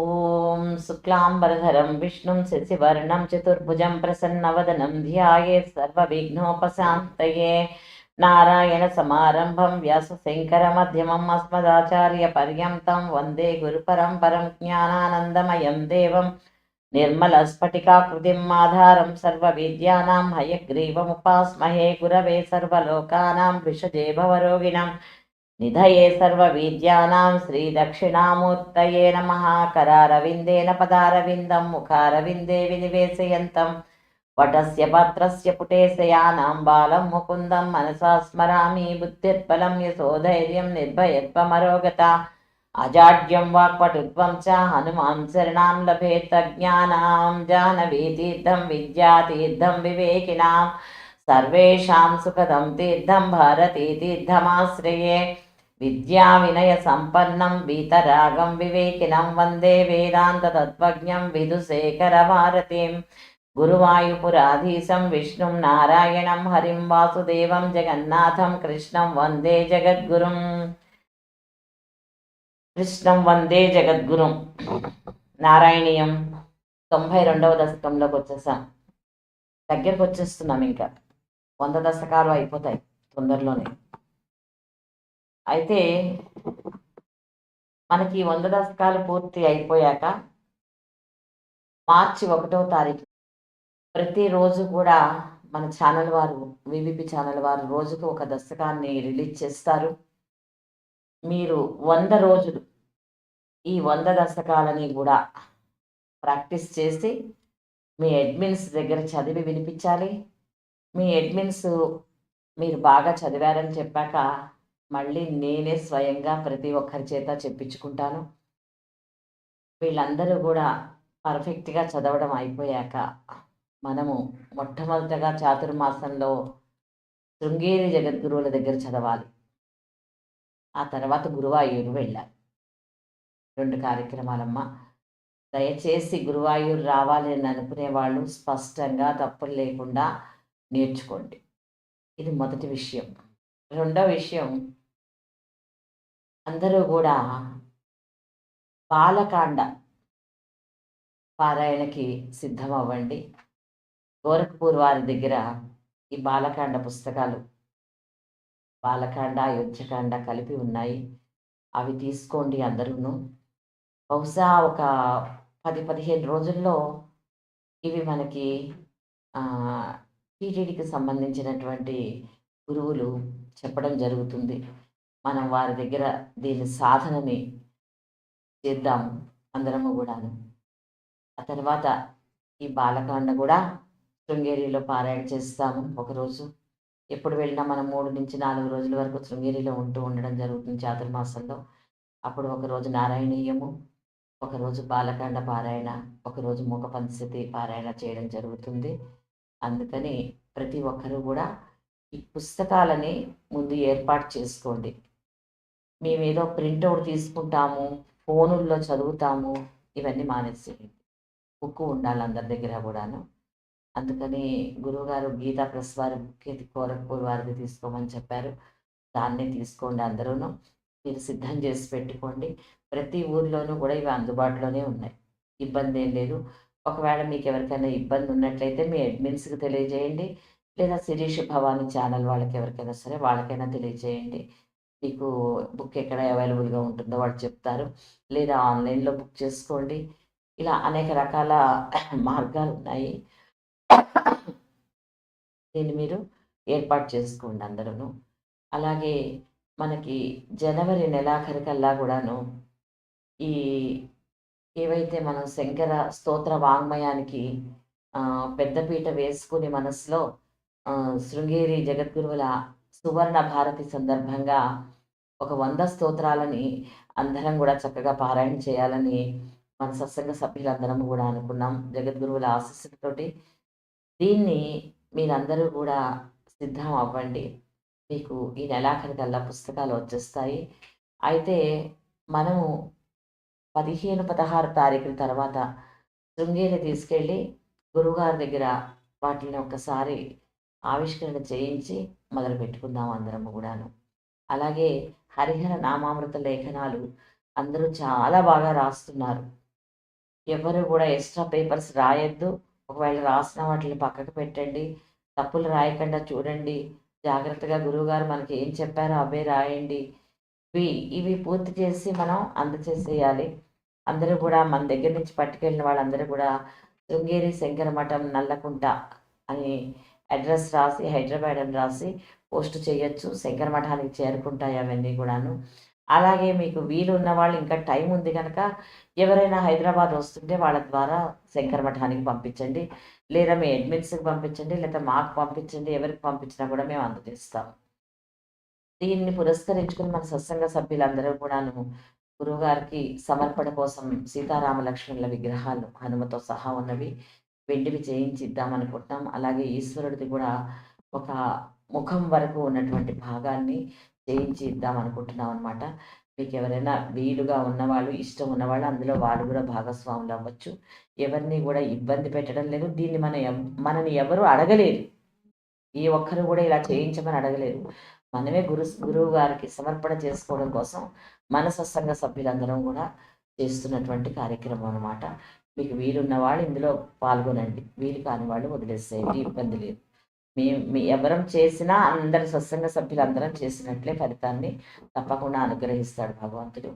ॐ शुक्लाम्बरधरं विष्णुं शशिवर्णं चतुर्भुजं प्रसन्नवदनं ध्यायेत् सर्वविघ्नोपशान्तये नारायणसमारम्भं व्यासशङ्करमध्यमम् अस्मदाचार्यपर्यन्तं वन्दे गुरुपरम्परं ज्ञानानन्दमयं देवं निर्मलस्फटिकाकृतिम् आधारं सर्वविद्यानां हयग्रीवमुपास्महे गुरवे सर्वलोकानां विषजे నిధయే సర్వవిద్యానాం శ్రీదక్షిణామూర్తయే నమ. కరారవిందేన పదారవిందం ముఖారవిందే వినివేశయంతం. వటస్య పత్రస్య పుటేశయానాం బాలం ముకుందం. మనసా స్మరామి బుద్ధిర్బలం యశోధైర్యం నిర్భయత్వమరోగత. అజాడ్యం వాక్పటుత్వం చ హనుమాం శరణాం లభేతజ్ఞానాం జానవీతీర్థం విద్యాతీర్థం వివేకినాం. సర్వేషాం సుఖదం తీర్థం భారతీ తీర్థమాశ్రయే విద్యా వినయ సంపన్నం వీతరాగం వివేకినం వందే వేదాంత తత్వజ్ఞం విధుశేఖర భారతీం గురువాయుపురాధీశం విష్ణుం నారాయణం హరిం వాసుదేవం జగన్నాథం కృష్ణం వందే జగద్గురుం కృష్ణం వందే జగద్గురుం నారాయణీయం తొంభై రెండవ దశకంలోకి వచ్చేసాం. దగ్గరకు వచ్చేస్తున్నాం ఇంకా. వంద దశకాలు అయిపోతాయి తొందరలోనే. అయితే మనకి వంద దశకాలు పూర్తి అయిపోయాక మార్చి ఒకటో తారీఖు ప్రతిరోజు కూడా మన ఛానల్ వారు వివిపి ఛానల్ వారు రోజుకు ఒక దశకాన్ని రిలీజ్ చేస్తారు. మీరు వంద రోజులు ఈ వంద దశకాలని కూడా ప్రాక్టీస్ చేసి మీ అడ్మిన్స్ దగ్గర చదివి వినిపించాలి. మీ అడ్మిన్స్ మీరు బాగా చదివారని చెప్పాక మళ్ళీ నేనే స్వయంగా ప్రతి ఒక్కరి చేత చెప్పించుకుంటాను. వీళ్ళందరూ కూడా పర్ఫెక్ట్గా చదవడం అయిపోయాక మనము మొట్టమొదటగా చాతుర్మాసంలో శృంగేరి జగద్గురువుల దగ్గర చదవాలి. ఆ తర్వాత గురువాయూరు వెళ్ళాలి. రెండు కార్యక్రమాలమ్మ. దయచేసి గురువాయూరు రావాలి అని అనుకునే వాళ్ళు స్పష్టంగా తప్పులు లేకుండా నేర్చుకోండి. ఇది మొదటి విషయం. రెండో విషయం. అందరూ కూడా బాలకాండ పారాయణకి సిద్ధం అవ్వండి గోరఖ్పూర్ వారి దగ్గర ఈ బాలకాండ పుస్తకాలు బాలకాండ యుద్ధకాండ కలిపి ఉన్నాయి. అవి తీసుకోండి అందరూను. బహుశా ఒక పది పదిహేను రోజుల్లో ఇవి మనకి టీటీడీకి సంబంధించినటువంటి గురువులు చెప్పడం జరుగుతుంది. మనం వారి దగ్గర దీని సాధనని చేద్దాము అందరము కూడాను. ఆ తర్వాత ఈ బాలకాండ కూడా శృంగేరిలో పారాయణ చేస్తాము ఒకరోజు. ఎప్పుడు వెళ్ళినా మనం మూడు నుంచి నాలుగు రోజుల వరకు శృంగేరిలో ఉంటూ ఉండడం జరుగుతుంది చాతుర్మాసంలో. అప్పుడు ఒకరోజు నారాయణీయము ఒకరోజు బాలకాండ పారాయణ ఒకరోజు ముఖ పంచతి పారాయణ చేయడం జరుగుతుంది. అందుకని ప్రతి ఒక్కరూ కూడా ఈ పుస్తకాలని ముందు ఏర్పాటు చేసుకోండి. మేమేదో ప్రింట్అవుట్ తీసుకుంటాము ఫోనుల్లో చదువుతాము ఇవన్నీ మానేసేయండి. బుక్ ఉండాలి అందరి దగ్గర కూడాను. అందుకని గురువుగారు గీతా ప్రెస్ వారి బుక్ కోరకపూర్ వారిది తీసుకోమని చెప్పారు. దాన్నే తీసుకోండి అందరూను. మీరు సిద్ధం చేసి పెట్టుకోండి. ప్రతి ఊర్లోనూ కూడా ఇవి అందుబాటులోనే ఉన్నాయి. ఇబ్బంది ఏం లేదు. ఒకవేళ మీకు ఎవరికైనా ఇబ్బంది ఉన్నట్లయితే మీ అడ్మిన్స్కి తెలియజేయండి. లేదా శిరీష్ భవానీ ఛానల్ వాళ్ళకి ఎవరికైనా సరే వాళ్ళకైనా తెలియజేయండి. మీకు బుక్ ఎక్కడ అవైలబుల్గా ఉంటుందో వాళ్ళు చెప్తారు. లేదా ఆన్లైన్లో బుక్ చేసుకోండి. ఇలా అనేక రకాల మార్గాలు ఉన్నాయి. దీన్ని మీరు ఏర్పాటు చేసుకోండి అందరూ అలాగే మనకి జనవరి నెలాఖరికల్లా కూడాను ఈ ఏవైతే మనం శంకర స్తోత్ర వాంగ్మయానికి పెద్దపీట వేసుకుని మనసులో శృంగేరి జగద్గురువుల సువర్ణ భారతి సందర్భంగా ఒక వంద స్తోత్రాలని అందరం కూడా చక్కగా పారాయణ చేయాలని మన సత్సంగ సభ్యులందరం కూడా అనుకున్నాం. జగద్గురువుల ఆశస్సులతోటి దీన్ని మీరందరూ కూడా సిద్ధం అవ్వండి. మీకు ఈ నెలాఖరికల్లా పుస్తకాలు వచ్చేస్తాయి. అయితే మనము పదిహేను పదహారు తారీఖుల తర్వాత శృంగేరి తీసుకెళ్ళి గురువుగారి దగ్గర వాటిని ఒకసారి ఆవిష్కరణ చేయించి మొదలు పెట్టుకుందాం అందరము కూడాను. అలాగే హరిహర నామామృత లేఖనాలు అందరూ చాలా బాగా రాస్తున్నారు. ఎవరు కూడా ఎక్స్ట్రా పేపర్స్ రాయొద్దు. ఒకవేళ రాసిన వాటిని పక్కకు పెట్టండి. తప్పులు రాయకుండా చూడండి. జాగ్రత్తగా గురువుగారు మనకి ఏం చెప్పారో అవే రాయండి. ఇవి ఇవి పూర్తి చేసి మనం అందచేసేయాలి. అందరూ కూడా మన దగ్గర నుంచి పట్టుకెళ్ళిన వాళ్ళందరూ కూడా శృంగేరి శంకర మఠం నల్లకుంట అని అడ్రస్ రాసి హైదరాబాద్ అని రాసి పోస్ట్ చేయొచ్చు. శంకర మఠానికి చేరుకుంటాయి అవన్నీ కూడాను. అలాగే మీకు వీలు ఉన్న వాళ్ళు ఇంకా టైం ఉంది కనుక ఎవరైనా హైదరాబాద్ వస్తుంటే వాళ్ళ ద్వారా శంకర మఠానికి పంపించండి. లేదా మీ అడ్మిన్స్కి పంపించండి. లేదా మాకు పంపించండి. ఎవరికి పంపించినా కూడా మేము అందజేస్తాం. దీన్ని పురస్కరించుకుని మన సత్సంగ సభ్యులందరూ కూడాను గురువుగారికి సమర్పణ కోసం సీతారామ లక్ష్మణుల విగ్రహాలు హనుమతో సహా ఉన్నవి. వెండివి చేయించిద్దామని అనుకుంటున్నాం అలాగే ఈశ్వరుడిది కూడా ఒక ముఖం వరకు ఉన్నటువంటి భాగాన్ని చేయించి ఇద్దాం అనుకుంటున్నాం అనమాట మీకు ఎవరైనా వీలుగా ఉన్నవాళ్ళు ఇష్టం ఉన్నవాళ్ళు అందులో వాళ్ళు కూడా భాగస్వాములు అవ్వచ్చు. ఎవరిని కూడా ఇబ్బంది పెట్టడం లేదు. దీన్ని మన ఎవ్- మనని ఎవరు అడగలేరు. ఏ ఒక్కరు కూడా ఇలా చేయించమని అడగలేరు. మనమే గురు గురువు గారికి సమర్పణ చేసుకోవడం కోసం మన సత్సంగ సభ్యులందరం కూడా చేస్తున్నటువంటి కార్యక్రమం అనమాట మీకు వీలున్న వాళ్ళు ఇందులో పాల్గొనండి. వీలు కాని వాళ్ళు వదిలేసేయండి. ఇబ్బంది లేదు. మీ మీ ఎవరం చేసినా అందరి సత్సంగ సభ్యులందరం చేసినట్లే ఫలితాన్ని తప్పకుండా అనుగ్రహిస్తాడు భగవంతుడు.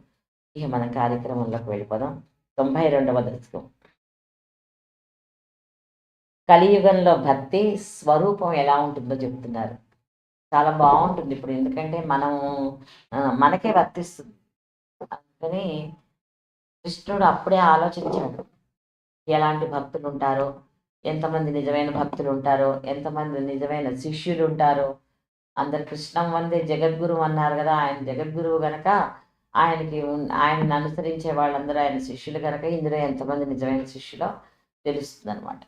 ఇక మన కార్యక్రమంలోకి వెళ్ళిపోదాం. తొంభై రెండవ దశకం. కలియుగంలో భక్తి స్వరూపం ఎలా ఉంటుందో చెప్తున్నారు. చాలా బాగుంటుంది ఇప్పుడు. ఎందుకంటే మనం మనకే వర్తిస్తుంది అందుకని కృష్ణుడు అప్పుడే ఆలోచించాడు. ఎలాంటి భక్తులు ఉంటారో ఎంతమంది నిజమైన భక్తులు ఉంటారో ఎంతమంది నిజమైన శిష్యులు ఉంటారో అందరు కృష్ణం వందే జగద్గురువు అన్నారు కదా ఆయన జగద్గురువు గనక ఆయనకి ఆయనను అనుసరించే వాళ్ళందరూ ఆయన శిష్యులు కనుక ఇందులో ఎంతమంది నిజమైన శిష్యులో తెలుస్తుంది అనమాట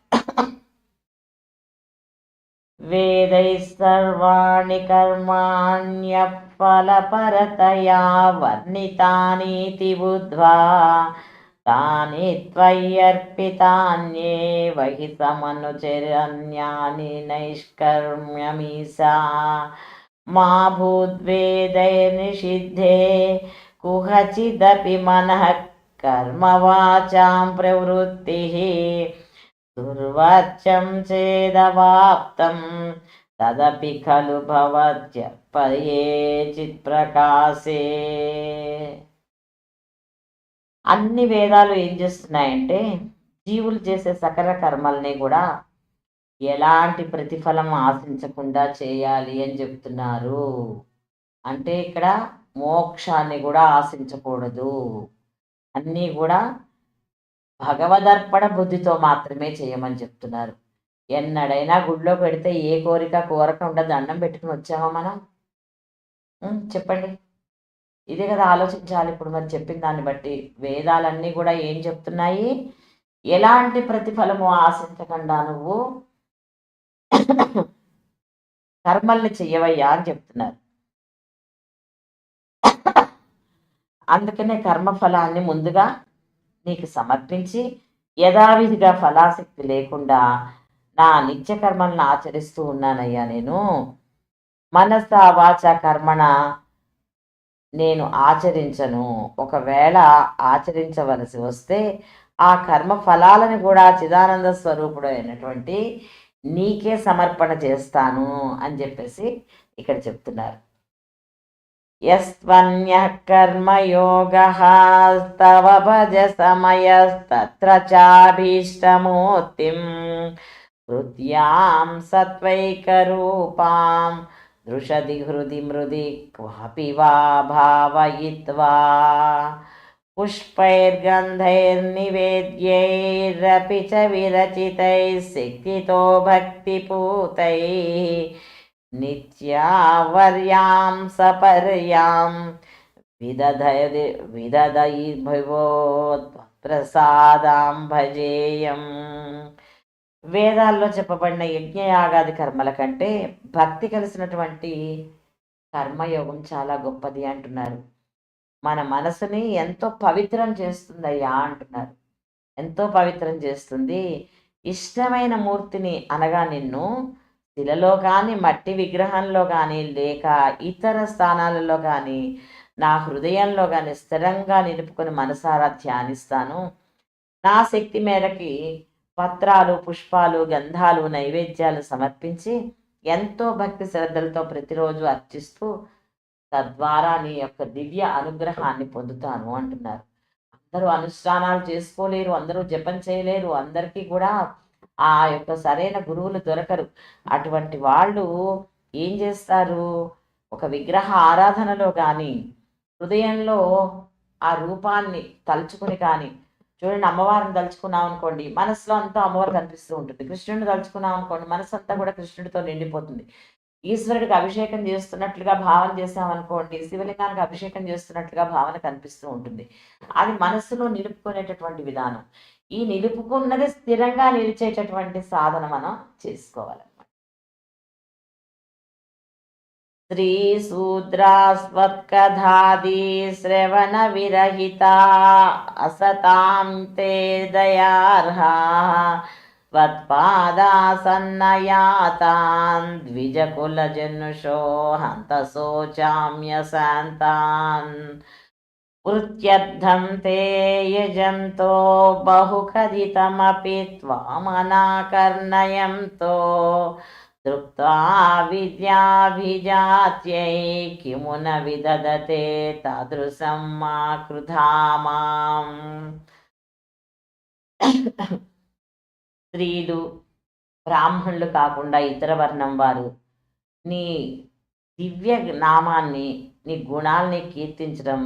వేదై సర్వాణి కర్మాణ్యఫలపరతయా వర్ణితానీతి బుద్ధ్వా తాని త్వయ్యర్పితాన్యేవ హి సమనుచరన్యాని నైష్కర్మ్యమీసా. మా భూద్వేదైర్నిషిద్ధే కుహచిదపి మనః కర్మవాచాం ప్రవృత్తి. దుర్వాచ్యం చేదవాప్తం తదపి ఖలు భవత్య పయేచిత్ ప్రకాశే అన్ని వేదాలు ఏం చేస్తున్నాయంటే జీవులు చేసే సకల కర్మల్ని కూడా ఎలాంటి ప్రతిఫలం ఆశించకుండా చేయాలి అని చెప్తున్నారు. అంటే ఇక్కడ మోక్షాన్ని కూడా ఆశించకూడదు. అన్నీ కూడా భగవదర్పణ బుద్ధితో మాత్రమే చేయమని చెప్తున్నారు. ఎన్నడైనా గుడిలో పెడితే ఏ కోరిక కోరకుండా దండం పెట్టుకుని వచ్చామా మనం? చెప్పండి. ఇదే కదా ఆలోచించాలి. ఇప్పుడు మరి చెప్పిన దాన్ని బట్టి వేదాలన్నీ కూడా ఏం చెప్తున్నాయి? ఎలాంటి ప్రతిఫలము ఆశించకుండా నువ్వు కర్మల్ని చెయ్యవయ్యా అని చెప్తున్నారు. అందుకనే కర్మఫలాన్ని ముందుగా నీకు సమర్పించి యథావిధిగా ఫలాసక్తి లేకుండా నా నిత్య కర్మలను ఆచరిస్తూ ఉన్నానయ్యా నేను. మనస వాచ కర్మణ నేను ఆచరించను. ఒకవేళ ఆచరించవలసి వస్తే ఆ కర్మ ఫలాలను కూడా చిదానంద స్వరూపుడు అయినటువంటి నీకే సమర్పణ చేస్తాను అని చెప్పేసి ఇక్కడ చెప్తున్నారు. యస్త్వన్య కర్మయోగ తవ భజ సమయస్తత్ర చాభీష్టమూర్తిం హృద్యాం సత్వైకరూపాం दृशति हृदि मृदि क्वापि वा भावयित्वा पुष्पैर्गन्धैर्निवेद्यैरपि च विरचितैः सिक्तितो भक्तिपूतैः नित्यावर्यां सपर्यां विदधयदि विदधयि भवो प्रसादां भजेयम् వేదాల్లో చెప్పబడిన యజ్ఞయాగాది కర్మల కంటే భక్తి కలిసినటువంటి కర్మయోగం చాలా గొప్పది అంటున్నారు. మన మనసుని ఎంతో పవిత్రం చేస్తుందయ్యా అంటున్నారు. ఎంతో పవిత్రం చేస్తుంది. ఇష్టమైన మూర్తిని అనగా నిన్ను శిలలో కానీ మట్టి విగ్రహంలో కానీ లేక ఇతర స్థానాలలో కానీ నా హృదయంలో కానీ స్థిరంగా నిలుపుకొని మనసారా ధ్యానిస్తాను. నా శక్తి మేరకి పత్రాలు పుష్పాలు గంధాలు నైవేద్యాలు సమర్పించి ఎంతో భక్తి శ్రద్ధలతో ప్రతిరోజు అర్చిస్తూ తద్వారా నీ యొక్క దివ్య అనుగ్రహాన్ని పొందుతాను అంటున్నారు. అందరూ అనుష్ఠానాలు చేసుకోలేరు అందరూ జపం చేయలేరు అందరికీ కూడా ఆ యొక్క సరైన గురువులు దొరకరు. అటువంటి వాళ్ళు ఏం చేస్తారు? ఒక విగ్రహ ఆరాధనలో కానీ హృదయంలో ఆ రూపాన్ని తలుచుకుని కానీ చూడండి అమ్మవారిని తలుచుకున్నాం అనుకోండి మనసులో అంతా అమ్మవారు కనిపిస్తూ ఉంటుంది. కృష్ణుడిని తలుచుకున్నాం అనుకోండి మనసు అంతా కూడా కృష్ణుడితో నిండిపోతుంది. ఈశ్వరుడికి అభిషేకం చేస్తున్నట్లుగా భావన చేసామనుకోండి శివలింగానికి అభిషేకం చేస్తున్నట్లుగా భావన కనిపిస్తూ ఉంటుంది. అది మనసులో నిలుపుకునేటటువంటి విధానం. ఈ నిలుపుకున్నది స్థిరంగా నిలిచేటటువంటి సాధన మనం చేసుకోవాలి. स्त्रीशूद्रास्वत्कधादि श्रवणविरहिता असतां ते दयार्हा त्वत्पादासन्नयातान् द्विजकुलजनुषो हन्तशोचाम्यशान्तान् वृत्यर्थं ते यजन्तो बहुकथितमपि त्वामनाकर्णयन्तो दृप्त्वा विद्याभिजात्यै किमु न विदधते तादृशं मा कृधा माम् స్త్రీలు బ్రాహ్మణులు కాకుండా ఇతర వర్ణం వారు నీ దివ్య నామాన్ని నీ గుణాలని కీర్తించడం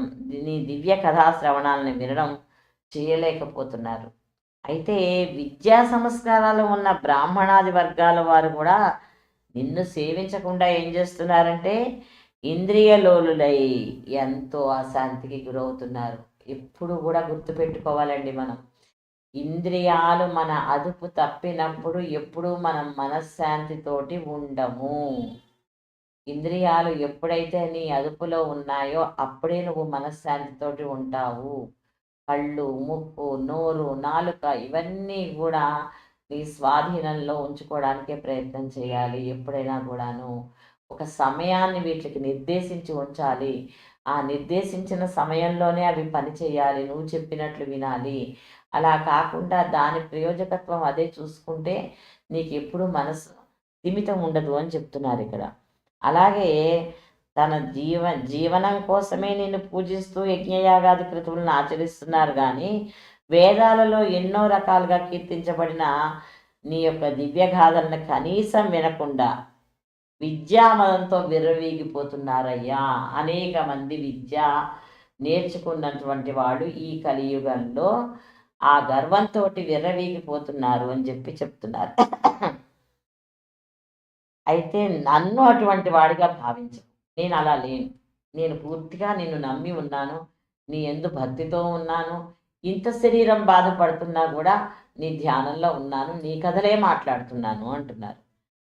నీ దివ్య కథా శ్రవణాలని వినడం చేయలేకపోతున్నారు అయితే విద్యా సంస్కారాలు ఉన్న బ్రాహ్మణాది వర్గాల వారు కూడా నిన్ను సేవించకుండా ఏం చేస్తున్నారంటే ఇంద్రియలోలులై ఎంతో అశాంతికి గురవుతున్నారు. ఎప్పుడు కూడా గుర్తుపెట్టుకోవాలండి మనం. ఇంద్రియాలు మన అదుపు తప్పినప్పుడు ఎప్పుడు మనం మనశ్శాంతితోటి ఉండము. ఇంద్రియాలు ఎప్పుడైతే నీ అదుపులో ఉన్నాయో అప్పుడే నువ్వు మనశ్శాంతితోటి ఉంటావు. కళ్ళు ముక్కు నోరు నాలుక ఇవన్నీ కూడా నీ స్వాధీనంలో ఉంచుకోవడానికే ప్రయత్నం చేయాలి. ఎప్పుడైనా కూడాను ఒక సమయాన్ని వీటికి నిర్దేశించి ఉంచాలి. ఆ నిర్దేశించిన సమయంలోనే అవి పని చేయాలి. నువ్వు చెప్పినట్లు వినాలి. అలా కాకుండా దాని ప్రయోజకత్వం అదే చూసుకుంటే నీకు ఎప్పుడు మనసు స్థిమితం ఉండదు అని చెప్తున్నారు ఇక్కడ. అలాగే తన జీవ జీవనం కోసమే నిన్ను పూజిస్తూ యజ్ఞయాగాది కృతువులను ఆచరిస్తున్నారు కానీ వేదాలలో ఎన్నో రకాలుగా కీర్తించబడిన నీ యొక్క దివ్యగాథలను కనీసం వినకుండా విద్యామదంతో విర్రవీగిపోతున్నారయ్యా. అనేక మంది విద్య నేర్చుకున్నటువంటి వాడు ఈ కలియుగంలో ఆ గర్వంతో విర్రవీగిపోతున్నారు అని చెప్పి చెప్తున్నారు. అయితే నన్ను అటువంటి వాడిగా భావించు నేను అలా లేను. నేను పూర్తిగా నిన్ను నమ్మి ఉన్నాను. నీ ఎందు భక్తితో ఉన్నాను. ఇంత శరీరం బాధపడుతున్నా కూడా నీ ధ్యానంలో ఉన్నాను నీ కథలే మాట్లాడుతున్నాను అంటున్నారు.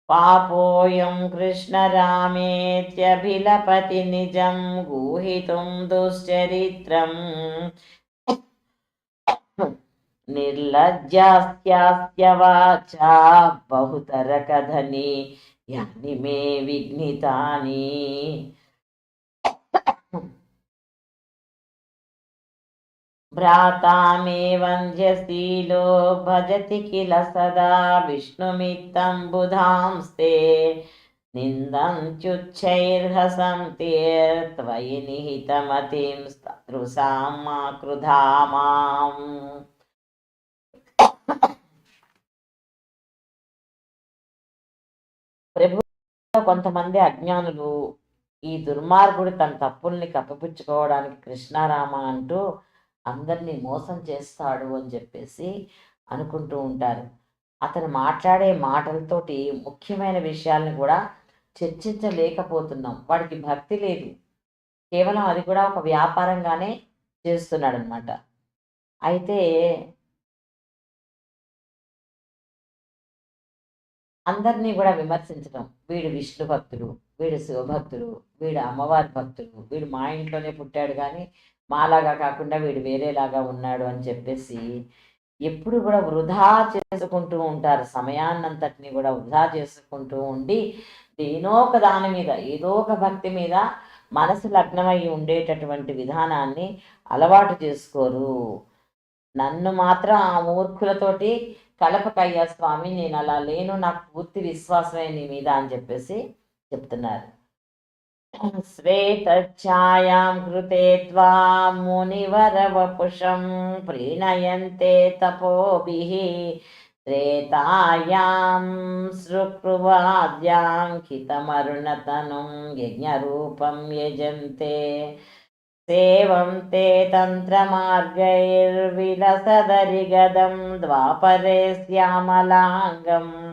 పాపోయం కృష్ణ రామేత్యభిలపతి నిజం గూహితుం దుశ్చరిత్రం. నిర్లజ్జాస్యాస్య వాచా బహుతర కథని యాని మే విఘ్నితాని. భ్రాతా మే వంధ్యశీలో భజతి కిల సదా విష్ణుమిత్తం బుధాంస్తే నిందంత్యుచ్చైర్హసం తీర్త్వయి నిహితమతిం తృసాం మా కృధా మాం ప్రభు కొంతమంది అజ్ఞానులు ఈ దుర్మార్గుడు తన తప్పుల్ని కప్పిపుచ్చుకోవడానికి కృష్ణారామ అంటూ అందరినీ మోసం చేస్తాడు అని చెప్పేసి అనుకుంటూ ఉంటారు. అతను మాట్లాడే మాటలతోటి ముఖ్యమైన విషయాలను కూడా చర్చించలేకపోతున్నాం. వాడికి భక్తి లేదు. కేవలం అది కూడా ఒక వ్యాపారంగానే చేస్తున్నాడు అనమాట అయితే అందరినీ కూడా విమర్శించడం. వీడు విష్ణు భక్తుడు వీడు శివభక్తుడు వీడు అమ్మవారి భక్తుడు వీడు మా ఇంట్లోనే పుట్టాడు కానీ మాలాగా కాకుండా వీడు వేరేలాగా ఉన్నాడు అని చెప్పేసి ఎప్పుడు కూడా వృధా చేసుకుంటూ ఉంటారు. సమయాన్నంతటిని కూడా వృధా చేసుకుంటూ ఉండి దేనో ఒక దాని మీద ఏదో ఒక భక్తి మీద మనసు లగ్నమై ఉండేటటువంటి విధానాన్ని అలవాటు చేసుకోరు. నన్ను మాత్రం ఆ మూర్ఖులతోటి కలపకయ్యా స్వామి నేను అలా లేను నాకు పూర్తి విశ్వాసమే నీ మీద అని చెప్పేసి చెప్తున్నారు. श्वेतच्छायां कृते त्वां मुनिवरवपुषं प्रीणयन्ते तपोभिः। श्वेतायां श्रुक्रुवाद्यां यज्ञरूपं यजन्ते। सेवं ते तन्त्रमार्गैर्विलसदरिगदं द्वापरे श्यामलाङ्गम्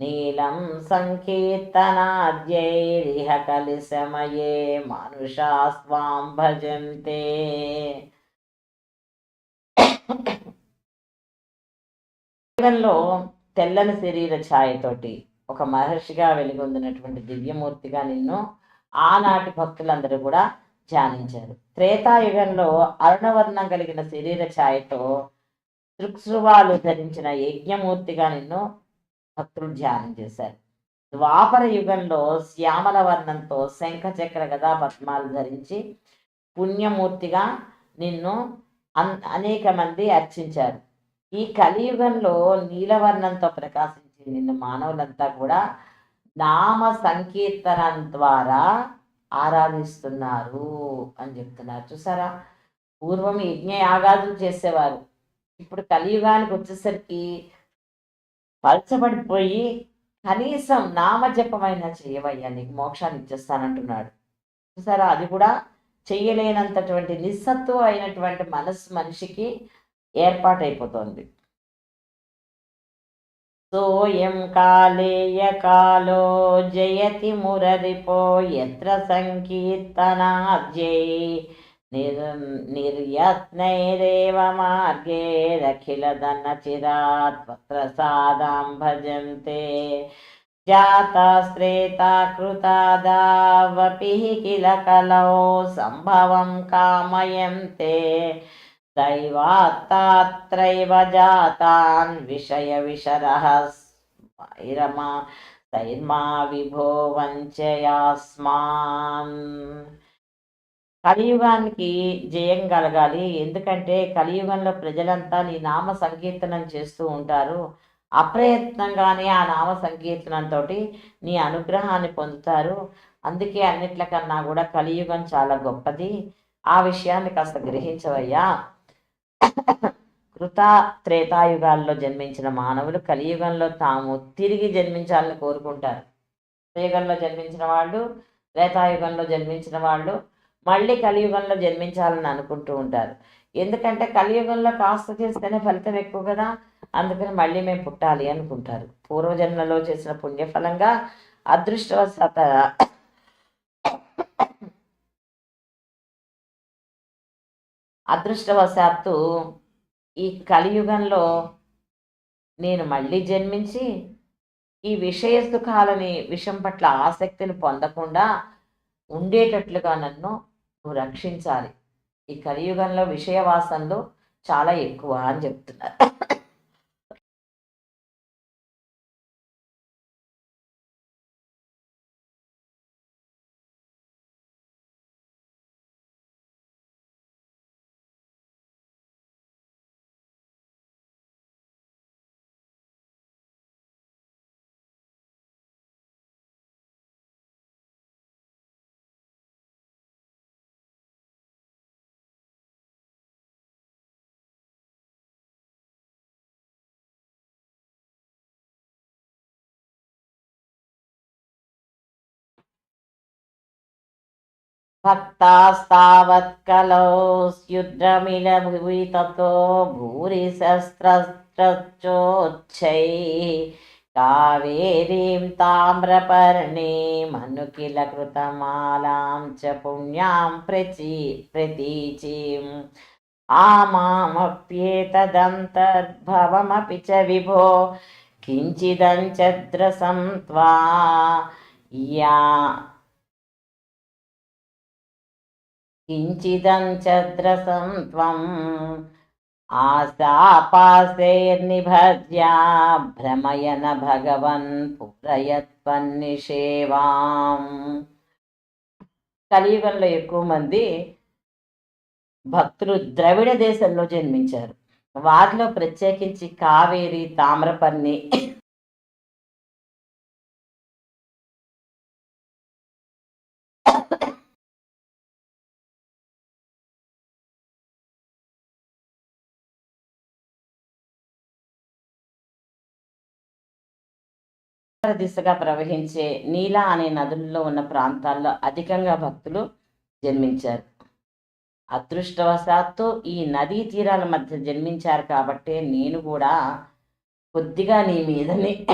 నీలం సంకీర్తనాద్యైరిహ కలిసమయే మనుషా స్వాం భజంతే. యుగంలో తెల్లని శరీర ఛాయతోటి ఒక మహర్షిగా వెలుగొందినటువంటి దివ్యమూర్తిగా నిన్ను ఆనాటి భక్తులందరూ కూడా ధ్యానించారు. త్రేతాయుగంలో అరుణవర్ణం కలిగిన శరీర ఛాయతో దృక్సువాలు ధరించిన యజ్ఞమూర్తిగా నిన్ను భక్తులు ధ్యానం చేశారు. ద్వాపర యుగంలో శ్యామల వర్ణంతో శంఖ చక్ర గదా పద్మాలు ధరించి పుణ్యమూర్తిగా నిన్ను అన్ అనేక మంది అర్చించారు. ఈ కలియుగంలో నీలవర్ణంతో ప్రకాశించి నిన్ను మానవులంతా కూడా నామ సంకీర్తనం ద్వారా ఆరాధిస్తున్నారు అని చెప్తున్నారు. చూసారా? పూర్వం యజ్ఞయాగాదులు చేసేవారు. ఇప్పుడు కలియుగానికి వచ్చేసరికి పలచబడిపోయి కనీసం నామజపమైనా చేయవయ్యా నీకు మోక్షాన్ని ఇచ్చేస్తానంటున్నాడు. చూసారా? అది కూడా చేయలేనంతటువంటి నిస్సత్వం అయినటువంటి మనస్సు మనిషికి ఏర్పాటైపోతుంది. సోయం కాలేయ కాలో జయతి మురరిపో ఎత్ర సంకీర్తనాద్యై నిర్ నిర్యత్నైరేవ మార్గేరఖిలదన్న చిరాత్ ప్రసాదాం భజంతే జాతాశ్రేతా కృతాదావపి కిల కలౌ సంభవం కామయంతే దైవాత్తాత్రైవ జాతాన్ విషయ విశరః వైరమా సైర్మా విభో వంచయాస్మాన్ కలియుగానికి జయం కలగాలి. ఎందుకంటే కలియుగంలో ప్రజలంతా నీ నామ సంకీర్తనం చేస్తూ ఉంటారు. అప్రయత్నంగానే ఆ నామ సంకీర్తనంతో నీ అనుగ్రహాన్ని పొందుతారు. అందుకే అన్నిట్లకన్నా కూడా కలియుగం చాలా గొప్పది. ఆ విషయాన్ని కాస్త గ్రహించవయ్యా. కృత త్రేతాయుగాల్లో జన్మించిన మానవులు కలియుగంలో తాము తిరిగి జన్మించాలని కోరుకుంటారు. త్రేయుగంలో జన్మించిన వాళ్ళు త్రేతాయుగంలో జన్మించిన వాళ్ళు మళ్ళీ కలియుగంలో జన్మించాలని అనుకుంటూ ఉంటారు. ఎందుకంటే కలియుగంలో కాస్త చేస్తేనే ఫలితం ఎక్కువ కదా. అందుకని మళ్ళీ మేము పుట్టాలి అనుకుంటారు. పూర్వజన్మలో చేసిన పుణ్యఫలంగా అదృష్టవశాత అదృష్టవశాత్తు ఈ కలియుగంలో నేను మళ్ళీ జన్మించి ఈ విషయ సుఖాలని విషయం పట్ల ఆసక్తిని పొందకుండా ఉండేటట్లుగా నన్ను నువ్వు రక్షించాలి. ఈ కలియుగంలో విషయ వాసనలు చాలా ఎక్కువ అని చెప్తున్నారు. భక్తాస్తావత్కలౌ స్యుద్రమిలభువి తతో భూరి శస్త్రశ్చోచ్చై కావేరీం తామ్రపర్ణీమనుకిల కృతమాలాం చ పుణ్యాం ప్రచీ ప్రతీచీం ఆమామప్యేతదంతర్భవమపి చ విభో కించిదంచద్రసం త్వా యా కించిదంచద్రసం త్వం ఆశాపాశైర్నిభజ్యా భ్రమయన భగవన్ పురయత్వన్నిషేవాం కలియుగంలో ఎక్కువ మంది భక్తులు ద్రవిడ దేశంలో జన్మించారు. వారిలో ప్రత్యేకించి కావేరి తామ్రపర్ణి దిశగా ప్రవహించే నీలా అనే నదుల్లో ఉన్న ప్రాంతాల్లో అధికంగా భక్తులు జన్మించారు. అదృష్టవశాత్తు ఈ నదీ తీరాల మధ్య జన్మించారు కాబట్టి నేను కూడా కొద్దిగా నీ మీదని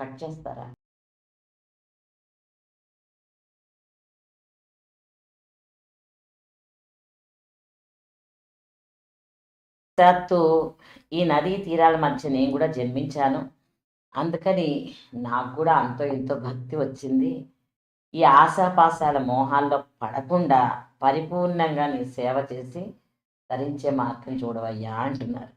కట్ చేస్తారా? సాక్షాత్తు ఈ నదీ తీరాల మధ్య నేను కూడా జన్మించాను. అందుకని నాకు కూడా అంతో ఎంతో భక్తి వచ్చింది. ఈ ఆశాపాశాల మోహాల్లో పడకుండా పరిపూర్ణంగా నీ సేవ చేసి ధరించే మార్గం చూడవయ్యా అంటున్నారు.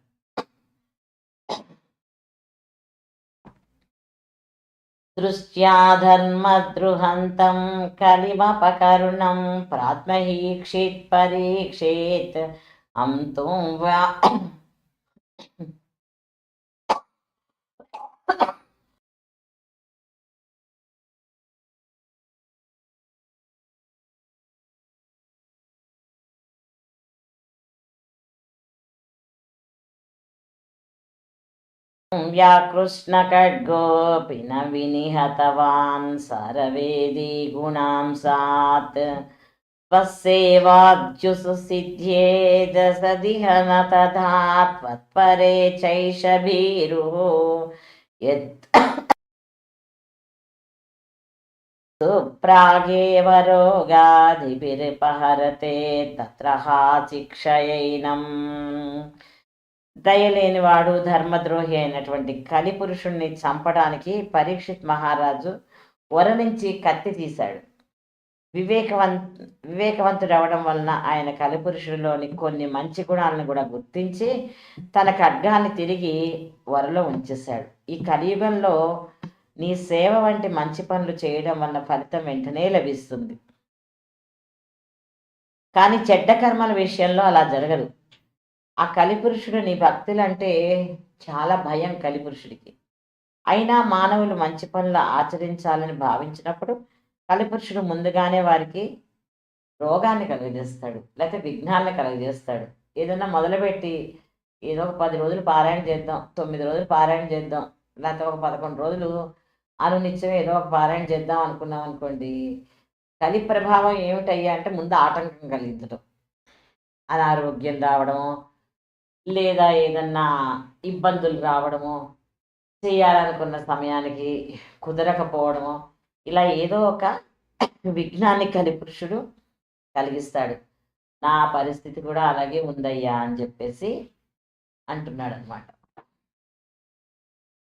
दृष्ट्या धर्मद्रुहन्तं कलिमपकरुणं प्रात्महीक्षित् परीक्षेत् अन्तुं अं व्याकृष्णखड्गोऽपि न विनिहतवान् सरवेदी गुणांसात् त्वस्सेवाद्युसु सिद्ध्येद सदिह न तथा त्वत्परे चैष भीरुः यत् प्रागेव रोगाधिभिर्पहरते तत्र हा शिक्षयैनम् దయలేనివాడు ధర్మద్రోహి అయినటువంటి కలిపురుషుణ్ణి చంపడానికి పరీక్షిత్ మహారాజు వర నుంచి కత్తి తీశాడు. వివేకవంత వివేకవంతుడు అవడం వలన ఆయన కలిపురుషుడిలోని కొన్ని మంచి గుణాలను కూడా గుర్తించి తన ఖడ్గాన్ని తిరిగి వరలో ఉంచేశాడు. ఈ కలియుగంలో నీ సేవ వంటి మంచి పనులు చేయడం వల్ల ఫలితం వెంటనే లభిస్తుంది. కానీ చెడ్డ కర్మల విషయంలో అలా జరగదు. ఆ కలిపురుషుడు నీ భక్తులంటే చాలా భయం కలిపురుషుడికి అయినా మానవులు మంచి పనులు ఆచరించాలని భావించినప్పుడు కలిపురుషుడు ముందుగానే వారికి రోగాన్ని కలుగజేస్తాడు లేకపోతే విఘ్నాలను కలుగజేస్తాడు. ఏదైనా మొదలుపెట్టి ఏదో ఒక పది రోజులు పారాయణ చేద్దాం తొమ్మిది రోజులు పారాయణ చేద్దాం లేకపోతే ఒక పదకొండు రోజులు అనునిత్యం ఏదో ఒక పారాయణ చేద్దాం అనుకున్నాం అనుకోండి కలి ప్రభావం ఏమిటయ్యా అంటే ముందు ఆటంకం కలిగించడం అనారోగ్యం రావడము లేదా ఏదన్నా ఇబ్బందులు రావడము చేయాలనుకున్న సమయానికి కుదరకపోవడము ఇలా ఏదో ఒక విఘ్నాన్ని కలి పురుషుడు కలిగిస్తాడు. నా పరిస్థితి కూడా అలాగే ఉందయ్యా అని చెప్పేసి అంటున్నాడు అనమాట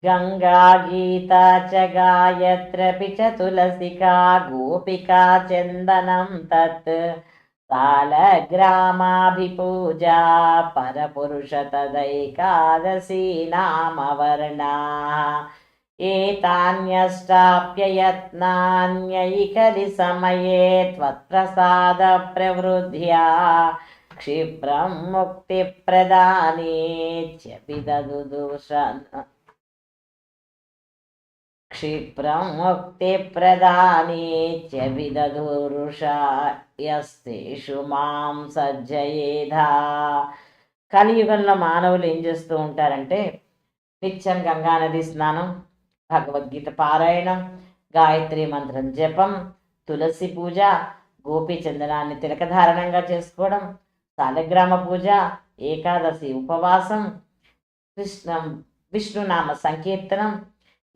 గంగా గీత చ గాయత్రపి చ తులసికా గోపికా చందనం తత్ కాలగ్రామాభిపూజా పరపురుష తదైకాదశీ నామవర్ణా ఏతాన్యష్టాప్యయత్నాన్యైకలి సమయే త్వత్ప్రసాద ప్రవృద్ధ్యా క్షిప్రం ముక్తిప్రదానేత్యపిదదుదూష क्षिप्रं ముక్తిప్రదానేత్యవిదధురుషయస్తేషు మాం సజ్జయేధా కలియుగంలో మానవులు ఏం చేస్తూ ఉంటారంటే నిత్యం గంగానది స్నానం భగవద్గీత పారాయణం గాయత్రి మంత్రం జపం తులసి పూజ గోపీ చందనాన్ని తిలకధారణంగా చేసుకోవడం సాలగ్రామ పూజ ఏకాదశి ఉపవాసం కృష్ణ విష్ణునామ సంకీర్తనం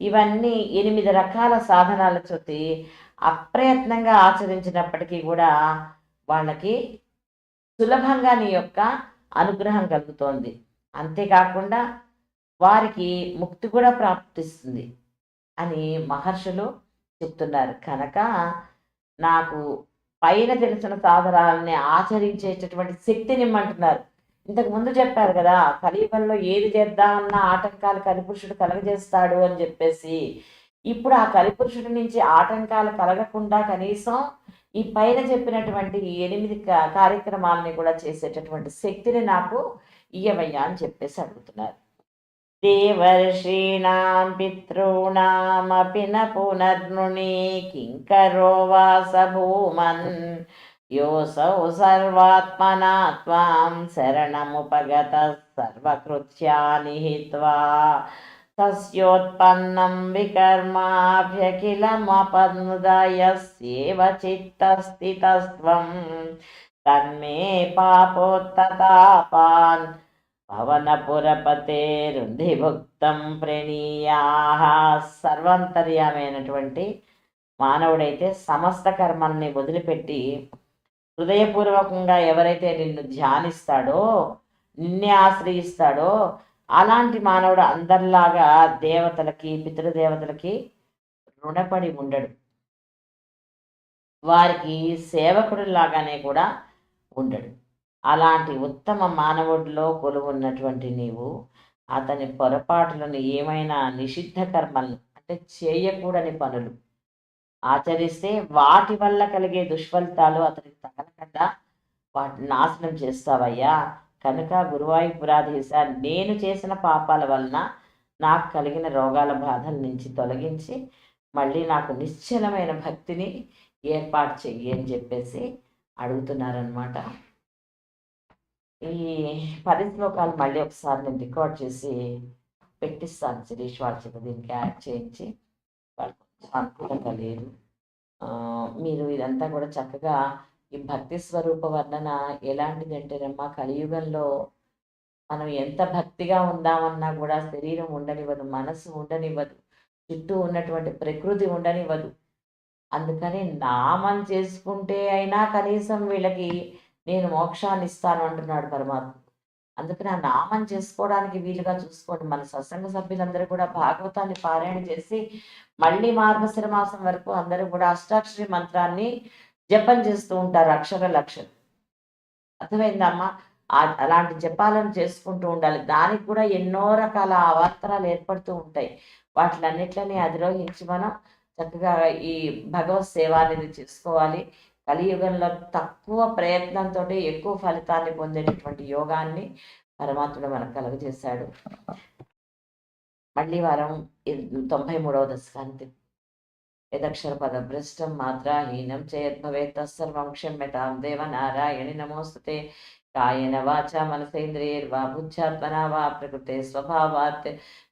ఇవన్నీ ఎనిమిది రకాల సాధనాల చొత్తి అప్రయత్నంగా ఆచరించినప్పటికీ కూడా వాళ్ళకి సులభంగా నీ యొక్క అనుగ్రహం కలుగుతోంది. అంతేకాకుండా వారికి ముక్తి కూడా ప్రాప్తిస్తుంది అని మహర్షులు చెప్తున్నారు. కనుక నాకు పైన తెలిసిన సాధనాలని ఆచరించేటటువంటి శక్తిని ఇమ్మంటున్నారు. ఇంతకు ముందు చెప్పారు కదా కలియుగంలో ఏది చేద్దామన్నా ఆటంకాలు కలిపురుషుడు కలగజేస్తాడు అని చెప్పేసి. ఇప్పుడు ఆ కలిపురుషుడి నుంచి ఆటంకాలు కలగకుండా కనీసం ఈ పైన చెప్పినటువంటి ఈ ఎనిమిది కార్యక్రమాలని కూడా చేసేటటువంటి శక్తిని నాకు ఇయ్యవయ్యా అని చెప్పేసి అడుగుతున్నారు. దేవర్షీణాం పితॄణామపి న పునర్నృణి కింకరో వాసభూమన్ యోసౌ సర్వాత్మనా త్వాం శరణముపగత సర్వకృత్యాని హిత్వా తస్యోత్పన్నం వికర్మాభ్యఖిలమపనుదయస్యేవ చిత్తస్థితస్త్వం. తన్మే పాపోత్తతాపాన్ పవనపురపతేరుంధిభుక్తం ప్రణీయాహ సర్వంతర్యామైనటువంటి మానవుడైతే సమస్త కర్మల్ని వదిలిపెట్టి హృదయపూర్వకంగా ఎవరైతే నిన్ను ధ్యానిస్తాడో నిన్నే ఆశ్రయిస్తాడో అలాంటి మానవుడు అందరిలాగా దేవతలకి పితృదేవతలకి రుణపడి ఉండడు. వారికి సేవకుడిలాగానే కూడా ఉండడు. అలాంటి ఉత్తమ మానవుడిలో కొలువున్నటువంటి నీవు అతని పొరపాట్లను ఏమైనా నిషిద్ధ కర్మలను అంటే చేయకూడని పనులు ఆచరిస్తే వాటి వల్ల కలిగే దుష్ఫలితాలు అతనికి తగలకుండా వాటిని నాశనం చేస్తావయ్యా. కనుక గురువాయూపురాధీశ నేను చేసిన పాపాల వలన నాకు కలిగిన రోగాల బాధల నుంచి తొలగించి మళ్ళీ నాకు నిశ్చలమైన భక్తిని ఏర్పాటు చెయ్యి అని చెప్పేసి అడుగుతున్నారనమాట ఈ పది శ్లోకాలు మళ్ళీ ఒకసారి నేను రికార్డ్ చేసి పెట్టిస్తాను. శిరీష్ వాళ్ళ చేత దీనికి యాడ్ చేయించి అనుకూలంగా లేదు. ఆ, మీరు ఇదంతా కూడా చక్కగా ఈ భక్తి స్వరూప వర్ణన ఎలాంటిదంటేనమ్మా కలియుగంలో మనం ఎంత భక్తిగా ఉందామన్నా కూడా శరీరం ఉండనివ్వదు మనసు ఉండనివ్వదు చుట్టూ ఉన్నటువంటి ప్రకృతి ఉండనివ్వదు. అందుకని నామం చేసుకుంటే అయినా కనీసం వీళ్ళకి నేను మోక్షాన్ని ఇస్తాను అంటున్నాడు పరమాత్మ. అందుకని ఆ నామం చేసుకోవడానికి వీలుగా చూసుకోండి. మన సత్సంగ సభ్యులందరూ కూడా భాగవతాన్ని పారాయణ చేసి మళ్ళీ మార్గశిర మాసం వరకు అందరూ కూడా అష్టాక్షరి మంత్రాన్ని జపం చేస్తూ ఉంటారు. అక్షర లక్షలు అర్థమైందమ్మా? అలాంటి జపాలను చేసుకుంటూ ఉండాలి. దానికి కూడా ఎన్నో రకాల అవాంతరాలు ఏర్పడుతూ ఉంటాయి. వాటిలన్నిట్లని అధిరోహించి మనం చక్కగా ఈ భగవత్ సేవ అనేది చేసుకోవాలి. కలియుగంలో తక్కువ ప్రయత్నంతో ఎక్కువ ఫలితాన్ని పొందేటటువంటి యోగాన్ని పరమాత్ముడు మనకు కలుగజేశాడు. మళ్ళీ వారం తొంభై మూడవ దశకాంతి యదక్షర పద భ్రష్టం మాత్రాహీనం చేయద్భవేత్ తత్సర్వం క్షమ్యతాం దేవ నారాయణి నమోస్తుతే. కాయన వాచ మనసేంద్రియర్వా బుద్ధ్యాత్మనా వా ప్రకృతే స్వభావాత్.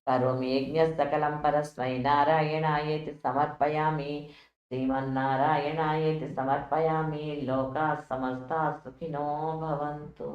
కరోమి యజ్ఞ సకలం పరస్మై నారాయణాయేతి సమర్పయామి. శ్రీమన్నారాయణాయేతి సమర్పయామి లోకా సమస్త సుఖినో భవంతు